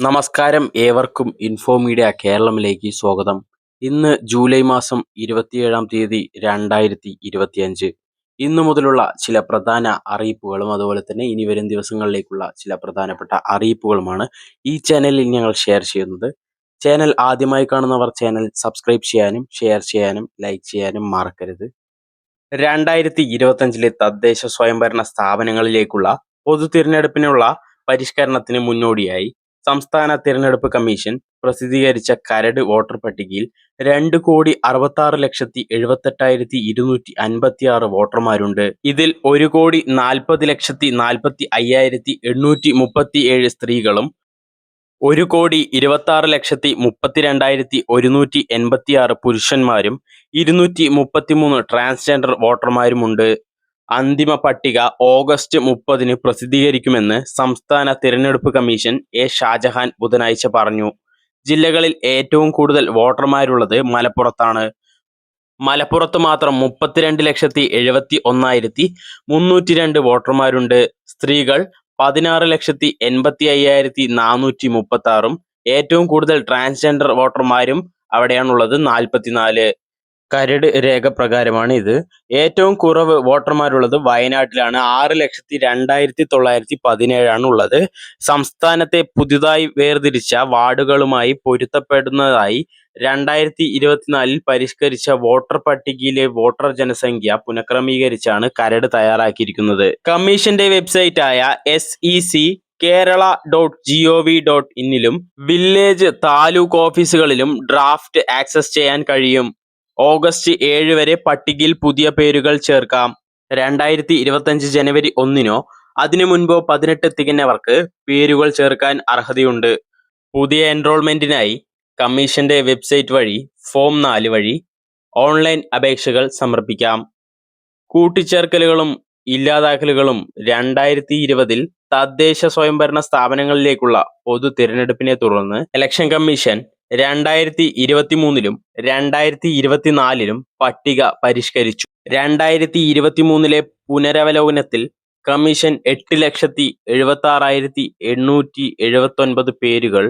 നമസ്കാരം ഏവർക്കും info media കേരളമിലേക്ക് സ്വാഗതം. ഇന്ന് ജൂലൈ മാസം ഇരുപത്തിയേഴാം തീയതി രണ്ടായിരത്തി ഇരുപത്തിയഞ്ച് ഇന്നു മുതലുള്ള ചില പ്രധാന അറിയിപ്പുകളും അതുപോലെ തന്നെ ഇനി വരും ദിവസങ്ങളിലേക്കുള്ള ചില പ്രധാനപ്പെട്ട അറിയിപ്പുകളുമാണ് ഈ ചാനലിൽ ഞങ്ങൾ ഷെയർ ചെയ്യുന്നത്. ചാനൽ ആദ്യമായി കാണുന്നവർ ചാനൽ സബ്സ്ക്രൈബ് ചെയ്യാനും ഷെയർ ചെയ്യാനും ലൈക്ക് ചെയ്യാനും മറക്കരുത്. രണ്ടായിരത്തി ഇരുപത്തഞ്ചിലെ തദ്ദേശ സ്വയംഭരണ സ്ഥാപനങ്ങളിലേക്കുള്ള പൊതു തിരഞ്ഞെടുപ്പിനുള്ള പരിഷ്കരണത്തിന് മുന്നോടിയായി സംസ്ഥാന തിരഞ്ഞെടുപ്പ് കമ്മീഷൻ പ്രസിദ്ധീകരിച്ച കരട് വോട്ടർ പട്ടികയിൽ രണ്ട് കോടി അറുപത്താറ് ലക്ഷത്തി എഴുപത്തെട്ടായിരത്തി ഇരുന്നൂറ്റി അൻപത്തി ആറ് വോട്ടർമാരുണ്ട്. ഇതിൽ ഒരു കോടി നാൽപ്പത് ലക്ഷത്തി നാൽപ്പത്തി അയ്യായിരത്തി എണ്ണൂറ്റി മുപ്പത്തി ഏഴ് സ്ത്രീകളും ഒരു കോടി ഇരുപത്താറ് ലക്ഷത്തി മുപ്പത്തിരണ്ടായിരത്തി ഒരുന്നൂറ്റി എൺപത്തി ആറ് പുരുഷന്മാരും ഇരുന്നൂറ്റി മുപ്പത്തിമൂന്ന് ട്രാൻസ്ജെൻഡർ വോട്ടർമാരുമുണ്ട്. അന്തിമ പട്ടിക ഓഗസ്റ്റ് മുപ്പതിന് പ്രസിദ്ധീകരിക്കുമെന്ന് സംസ്ഥാന തിരഞ്ഞെടുപ്പ് കമ്മീഷൻ എ ഷാജഹാൻ ബുധനാഴ്ച പറഞ്ഞു. ജില്ലകളിൽ ഏറ്റവും കൂടുതൽ വോട്ടർമാരുള്ളത് മലപ്പുറത്താണ്. മലപ്പുറത്ത് മാത്രം മുപ്പത്തിരണ്ട് ലക്ഷത്തി എഴുപത്തി ഒന്നായിരത്തി മുന്നൂറ്റി രണ്ട് വോട്ടർമാരുണ്ട്. സ്ത്രീകൾ പതിനാറ് ലക്ഷത്തി എൺപത്തി അയ്യായിരത്തി നാനൂറ്റി മുപ്പത്തി ആറും ഏറ്റവും കൂടുതൽ ട്രാൻസ്ജെൻഡർ വോട്ടർമാരും അവിടെയാണുള്ളത് നാൽപ്പത്തിനാല്. കരട് രേഖ പ്രകാരമാണ് ഇത്. ഏറ്റവും കുറവ് വോട്ടർമാരുള്ളത് വയനാട്ടിലാണ്. ആറ് ലക്ഷത്തി രണ്ടായിരത്തി തൊള്ളായിരത്തി പതിനേഴാണ് ഉള്ളത്. സംസ്ഥാനത്തെ പുതുതായി വേർതിരിച്ച വാർഡുകളുമായി പൊരുത്തപ്പെടുന്നതായി രണ്ടായിരത്തി ഇരുപത്തിനാലിൽ പരിഷ്കരിച്ച വോട്ടർ പട്ടികയിലെ വോട്ടർ ജനസംഖ്യ പുനഃക്രമീകരിച്ചാണ് കരട് തയ്യാറാക്കിയിരിക്കുന്നത്. കമ്മീഷന്റെ വെബ്സൈറ്റായ S E C Kerala dot G O V dot ഇന്നിലും village taluk ഓഫീസുകളിലും ഡ്രാഫ്റ്റ് ആക്സസ് ചെയ്യാൻ കഴിയും. ഓഗസ്റ്റ് ഏഴ് വരെ പട്ടികയിൽ പുതിയ പേരുകൾ ചേർക്കാം. രണ്ടായിരത്തി ഇരുപത്തഞ്ച് ജനുവരി ഒന്നിനോ അതിനു മുൻപോ പതിനെട്ട് തികഞ്ഞവർക്ക് പേരുകൾ ചേർക്കാൻ അർഹതയുണ്ട്. പുതിയ എൻറോൾമെന്റിനായി കമ്മീഷന്റെ വെബ്സൈറ്റ് വഴി ഫോം നാല് വഴി ഓൺലൈൻ അപേക്ഷകൾ സമർപ്പിക്കാം. കൂട്ടിച്ചേർക്കലുകളും ഇല്ലാതാക്കലുകളും രണ്ടായിരത്തി ഇരുപതിൽ തദ്ദേശ സ്വയംഭരണ സ്ഥാപനങ്ങളിലേക്കുള്ള പൊതു തിരഞ്ഞെടുപ്പിനെ തുടർന്ന് ഇലക്ഷൻ കമ്മീഷൻ രണ്ടായിരത്തി ഇരുപത്തിമൂന്നിലും രണ്ടായിരത്തി ഇരുപത്തിനാലിലും പട്ടിക പരിഷ്കരിച്ചു. രണ്ടായിരത്തി ഇരുപത്തിമൂന്നിലെ പുനരവലോകനത്തിൽ കമ്മീഷൻ എട്ട് ലക്ഷത്തി എഴുപത്തി ആറായിരത്തി എണ്ണൂറ്റി എഴുപത്തൊൻപത് പേരുകൾ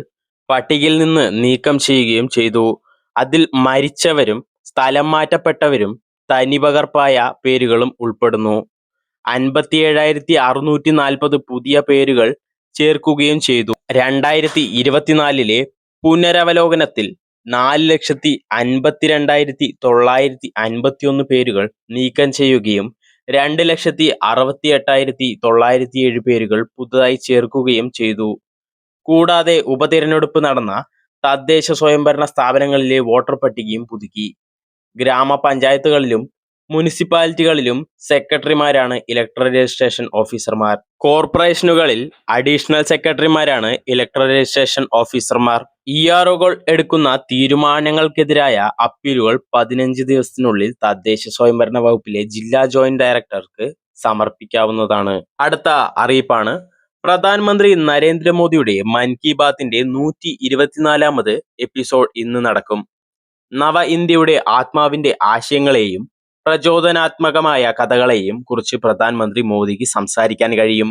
പട്ടികയിൽ നിന്ന് നീക്കം ചെയ്യുകയും ചെയ്തു. അതിൽ മരിച്ചവരും സ്ഥലം മാറ്റപ്പെട്ടവരും തനിപകർപ്പായ പേരുകളും ഉൾപ്പെടുന്നു. അൻപത്തി ഏഴായിരത്തി അറുന്നൂറ്റി നാൽപ്പത് പുതിയ പേരുകൾ ചേർക്കുകയും ചെയ്തു. രണ്ടായിരത്തി ഇരുപത്തിനാലിലെ പുനരവലോകനത്തിൽ നാല് ലക്ഷത്തി അൻപത്തിരണ്ടായിരത്തി തൊള്ളായിരത്തി അൻപത്തിയൊന്ന് പേരുകൾ നീക്കം ചെയ്യുകയും രണ്ട് ലക്ഷത്തി അറുപത്തി എട്ടായിരത്തി തൊള്ളായിരത്തി ഏഴ് പേരുകൾ പുതുതായി ചേർക്കുകയും ചെയ്തു. കൂടാതെ ഉപതിരഞ്ഞെടുപ്പ് നടന്ന തദ്ദേശ സ്വയംഭരണ സ്ഥാപനങ്ങളിലെ വോട്ടർ പട്ടികയും പുതുക്കി. ഗ്രാമപഞ്ചായത്തുകളിലും മുനിസിപ്പാലിറ്റികളിലും സെക്രട്ടറിമാരാണ് ഇലക്ട്രൽ രജിസ്ട്രേഷൻ ഓഫീസർമാർ. കോർപ്പറേഷനുകളിൽ അഡീഷണൽ സെക്രട്ടറിമാരാണ് ഇലക്ട്രൽ രജിസ്ട്രേഷൻ ഓഫീസർമാർ. ഇ ആറുകൾ എടുക്കുന്ന തീരുമാനങ്ങൾക്കെതിരായ അപ്പീലുകൾ പതിനഞ്ച് ദിവസത്തിനുള്ളിൽ തദ്ദേശ സ്വയംഭരണ വകുപ്പിലെ ജില്ലാ ജോയിന്റ് ഡയറക്ടർക്ക് സമർപ്പിക്കാവുന്നതാണ്. അടുത്ത അറിയിപ്പാണ്. പ്രധാനമന്ത്രി നരേന്ദ്രമോദിയുടെ മൻ കി ബാത്തിന്റെ നൂറ്റി ഇരുപത്തിനാലാമത് എപ്പിസോഡ് ഇന്ന് നടക്കും. നവ ഇന്ത്യയുടെ ആത്മാവിന്റെ ആശയങ്ങളെയും പ്രചോദനാത്മകമായ കഥകളെയും കുറിച്ച് പ്രധാനമന്ത്രി മോദിക്ക് സംസാരിക്കാൻ കഴിയും.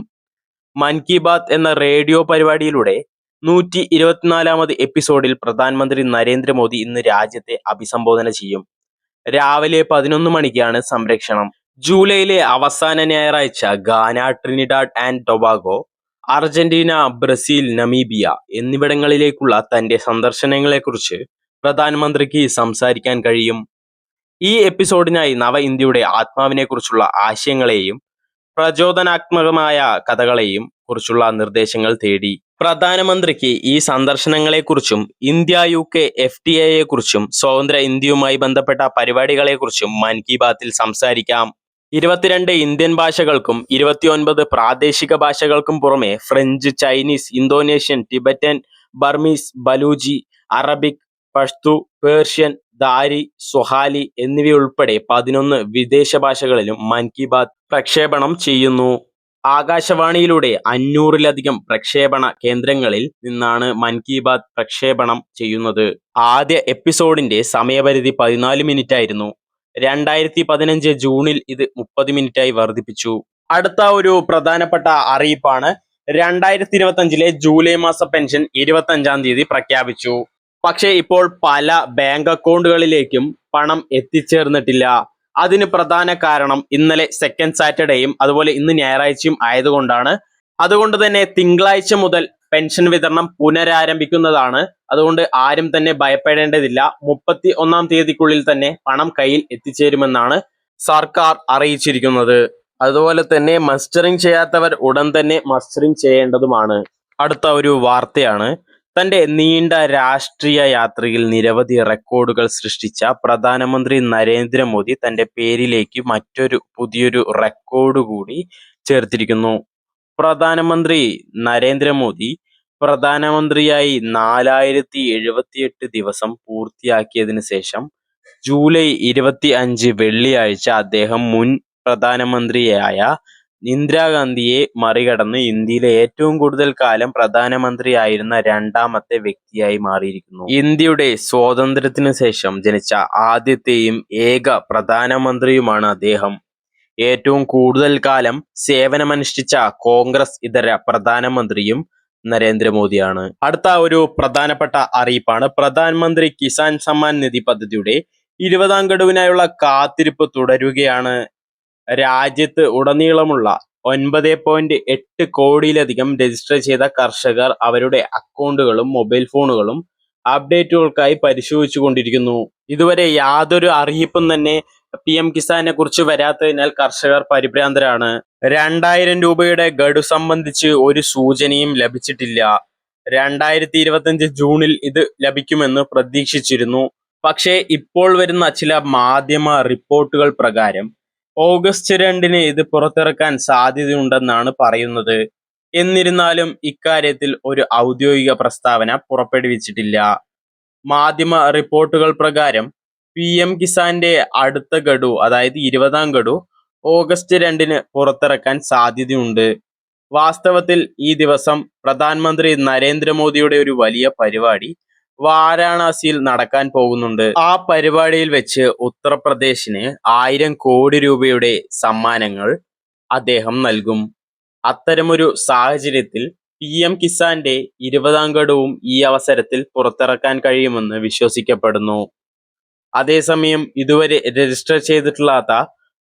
മൻ കി ബാത്ത് എന്ന റേഡിയോ പരിപാടിയിലൂടെ നൂറ്റി ഇരുപത്തിനാലാമത് എപ്പിസോഡിൽ പ്രധാനമന്ത്രി നരേന്ദ്രമോദി ഇന്ന് രാജ്യത്തെ അഭിസംബോധന ചെയ്യും. രാവിലെ പതിനൊന്ന് മണിക്കാണ് സംരക്ഷണം. ജൂലൈയിലെ അവസാന ഞായറാഴ്ച Ghana Trinidad and Tobago Argentina Brazil Namibia എന്നിവിടങ്ങളിലേക്കുള്ള തന്റെ സന്ദർശനങ്ങളെക്കുറിച്ച് പ്രധാനമന്ത്രിക്ക് സംസാരിക്കാൻ കഴിയും. ഈ എപ്പിസോഡിനായി നവ ഇന്ത്യയുടെ ആത്മാവിനെക്കുറിച്ചുള്ള ആശയങ്ങളെയും പ്രചോദനാത്മകമായ കഥകളെയും കുറിച്ചുള്ള നിർദ്ദേശങ്ങൾ തേടി. പ്രധാനമന്ത്രിക്ക് ഈ സന്ദർശനങ്ങളെക്കുറിച്ചും India U K F T എയെക്കുറിച്ചും സ്വതന്ത്ര ഇന്ത്യയുമായി ബന്ധപ്പെട്ട പരിപാടികളെക്കുറിച്ചും മൻ കി ബാത്തിൽ സംസാരിക്കാം. ഇരുപത്തിരണ്ട് ഇന്ത്യൻ ഭാഷകൾക്കും ഇരുപത്തിയൊൻപത് പ്രാദേശിക ഭാഷകൾക്കും പുറമെ French Chinese Indonesian Tibetan Burmese Balochi Arabic Pashto Persian Dari Swahili എന്നിവയുൾപ്പെടെ പതിനൊന്ന് വിദേശ ഭാഷകളിലും മൻ കി ബാത് പ്രക്ഷേപണം ചെയ്യുന്നു. ആകാശവാണിയിലൂടെ അഞ്ഞൂറിലധികം പ്രക്ഷേപണ കേന്ദ്രങ്ങളിൽ നിന്നാണ് മൻ കി ബാത് പ്രക്ഷേപണം ചെയ്യുന്നത്. ആദ്യ എപ്പിസോഡിന്റെ സമയപരിധി പതിനാല് മിനിറ്റ് ആയിരുന്നു രണ്ടായിരത്തി പതിനഞ്ച് ജൂണിൽ ഇത് മുപ്പത് മിനിറ്റായി വർദ്ധിപ്പിച്ചു. അടുത്ത ഒരു പ്രധാനപ്പെട്ട അറിയിപ്പാണ് രണ്ടായിരത്തി ഇരുപത്തി അഞ്ചിലെ ജൂലൈ മാസ പെൻഷൻ ഇരുപത്തി അഞ്ചാം തീയതി പ്രഖ്യാപിച്ചു. പക്ഷേ ഇപ്പോൾ പല ബാങ്ക് അക്കൗണ്ടുകളിലേക്കും പണം എത്തിച്ചേർന്നിട്ടില്ല. അതിന് പ്രധാന കാരണം ഇന്നലെ സെക്കൻഡ് സാറ്റർഡേയും അതുപോലെ ഇന്ന് ഞായറാഴ്ചയും ആയതുകൊണ്ടാണ്. അതുകൊണ്ട് തന്നെ തിങ്കളാഴ്ച മുതൽ പെൻഷൻ വിതരണം പുനരാരംഭിക്കുന്നതാണ്. അതുകൊണ്ട് ആരും തന്നെ ഭയപ്പെടേണ്ടതില്ല. മുപ്പത്തി ഒന്നാം തീയതിക്കുള്ളിൽ തന്നെ പണം കയ്യിൽ എത്തിച്ചേരുമെന്നാണ് സർക്കാർ അറിയിച്ചിരിക്കുന്നത്. അതുപോലെ തന്നെ മസ്റ്ററിംഗ് ചെയ്യാത്തവർ ഉടൻ തന്നെ മസ്റ്ററിംഗ് ചെയ്യേണ്ടതുമാണ്. അടുത്ത ഒരു വാർത്തയാണ്. തന്റെ നീണ്ട രാഷ്ട്രീയ യാത്രയിൽ നിരവധി റെക്കോർഡുകൾ സൃഷ്ടിച്ച പ്രധാനമന്ത്രി നരേന്ദ്രമോദി തന്റെ പേരിലേക്ക് മറ്റൊരു പുതിയൊരു റെക്കോർഡ് കൂടി ചേർത്തിരിക്കുന്നു. പ്രധാനമന്ത്രി നരേന്ദ്രമോദി പ്രധാനമന്ത്രിയായി നാലായിരത്തി എഴുപത്തിയെട്ട് ദിവസം പൂർത്തിയാക്കിയതിനു ശേഷം ജൂലൈ ഇരുപത്തി അഞ്ച് വെള്ളിയാഴ്ച അദ്ദേഹം മുൻ പ്രധാനമന്ത്രിയായ ഇന്ദിരാഗാന്ധിയെ മറികടന്ന് ഇന്ത്യയിലെ ഏറ്റവും കൂടുതൽ കാലം പ്രധാനമന്ത്രിയായിരുന്ന രണ്ടാമത്തെ വ്യക്തിയായി മാറിയിരിക്കുന്നു. ഇന്ത്യയുടെ സ്വാതന്ത്ര്യത്തിനു ശേഷം ജനിച്ച ആദ്യത്തെയും ഏക പ്രധാനമന്ത്രിയുമാണ് അദ്ദേഹം. ഏറ്റവും കൂടുതൽ കാലം സേവനമനുഷ്ഠിച്ച കോൺഗ്രസ് ഇതര പ്രധാനമന്ത്രിയും നരേന്ദ്രമോദിയാണ്. അടുത്ത ഒരു പ്രധാനപ്പെട്ട അറിയിപ്പാണ് പ്രധാനമന്ത്രി കിസാൻ സമ്മാൻ നിധി പദ്ധതിയുടെ ഇരുപതാം ഗഡുവിനായുള്ള കാത്തിരിപ്പ് തുടരുകയാണ് രാജ്യത്ത് ഉടനീളമുള്ള ഒൻപത് പോയിന്റ് എട്ട് കോടിയിലധികം രജിസ്റ്റർ ചെയ്ത കർഷകർ അവരുടെ അക്കൗണ്ടുകളും മൊബൈൽ ഫോണുകളും അപ്ഡേറ്റുകൾക്കായി പരിശോധിച്ചു കൊണ്ടിരിക്കുന്നു. ഇതുവരെ യാതൊരു അറിയിപ്പും തന്നെ പി എം കിസാനെ കുറിച്ച് വരാത്തതിനാൽ കർഷകർ പരിഭ്രാന്തരാണ്. രണ്ടായിരം രൂപയുടെ ഗഡു സംബന്ധിച്ച് ഒരു സൂചനയും ലഭിച്ചിട്ടില്ല. രണ്ടായിരത്തി ഇരുപത്തിയഞ്ച് ജൂണിൽ ഇത് ലഭിക്കുമെന്ന് പ്രതീക്ഷിച്ചിരുന്നു. പക്ഷേ ഇപ്പോൾ വരുന്ന ചില മാധ്യമ റിപ്പോർട്ടുകൾ പ്രകാരം ഓഗസ്റ്റ് രണ്ടിന് ഇത് പുറത്തിറക്കാൻ സാധ്യതയുണ്ടെന്നാണ് പറയുന്നത്. എന്നിരുന്നാലും ഇക്കാര്യത്തിൽ ഒരു ഔദ്യോഗിക പ്രസ്താവന പുറപ്പെടുവിച്ചിട്ടില്ല. മാധ്യമ റിപ്പോർട്ടുകൾ പ്രകാരം പി എം കിസാന്റെ അടുത്ത ഗഡു അതായത് ഇരുപതാം ഗഡു ഓഗസ്റ്റ് രണ്ടിന് പുറത്തിറക്കാൻ സാധ്യതയുണ്ട്. വാസ്തവത്തിൽ ഈ ദിവസം പ്രധാനമന്ത്രി നരേന്ദ്രമോദിയുടെ ഒരു വലിയ പരിപാടി വാരാണസിയിൽ നടക്കാൻ പോകുന്നുണ്ട്. ആ പരിപാടിയിൽ വെച്ച് ഉത്തർപ്രദേശിന് ആയിരം കോടി രൂപയുടെ സമ്മാനങ്ങൾ അദ്ദേഹം നൽകും. അത്തരമൊരു സാഹചര്യത്തിൽ പി എം കിസാന്റെ ഇരുപതാം ഗഡുവും ഈ അവസരത്തിൽ പുറത്തിറക്കാൻ കഴിയുമെന്ന് വിശ്വസിക്കപ്പെടുന്നു. അതേസമയം ഇതുവരെ രജിസ്റ്റർ ചെയ്തിട്ടില്ലാത്ത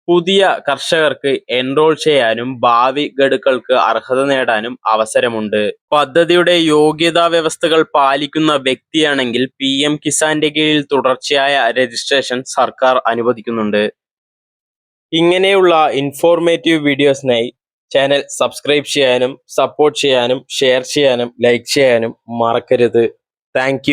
പുതിയ കർഷകർക്ക് എൻറോൾ ചെയ്യാനും ഭാവി ഗഡുക്കൾക്ക് അർഹത നേടാനും അവസരമുണ്ട്. പദ്ധതിയുടെ യോഗ്യതാ വ്യവസ്ഥകൾ പാലിക്കുന്ന വ്യക്തിയാണെങ്കിൽ പി എം കിസാന്റെ കീഴിൽ തുടർച്ചയായ രജിസ്ട്രേഷൻ സർക്കാർ അനുവദിക്കുന്നുണ്ട്. ഇങ്ങനെയുള്ള ഇൻഫോർമേറ്റീവ് വീഡിയോസിനായി ചാനൽ സബ്സ്ക്രൈബ് ചെയ്യാനും സപ്പോർട്ട് ചെയ്യാനും ഷെയർ ചെയ്യാനും ലൈക്ക് ചെയ്യാനും മറക്കരുത്. താങ്ക്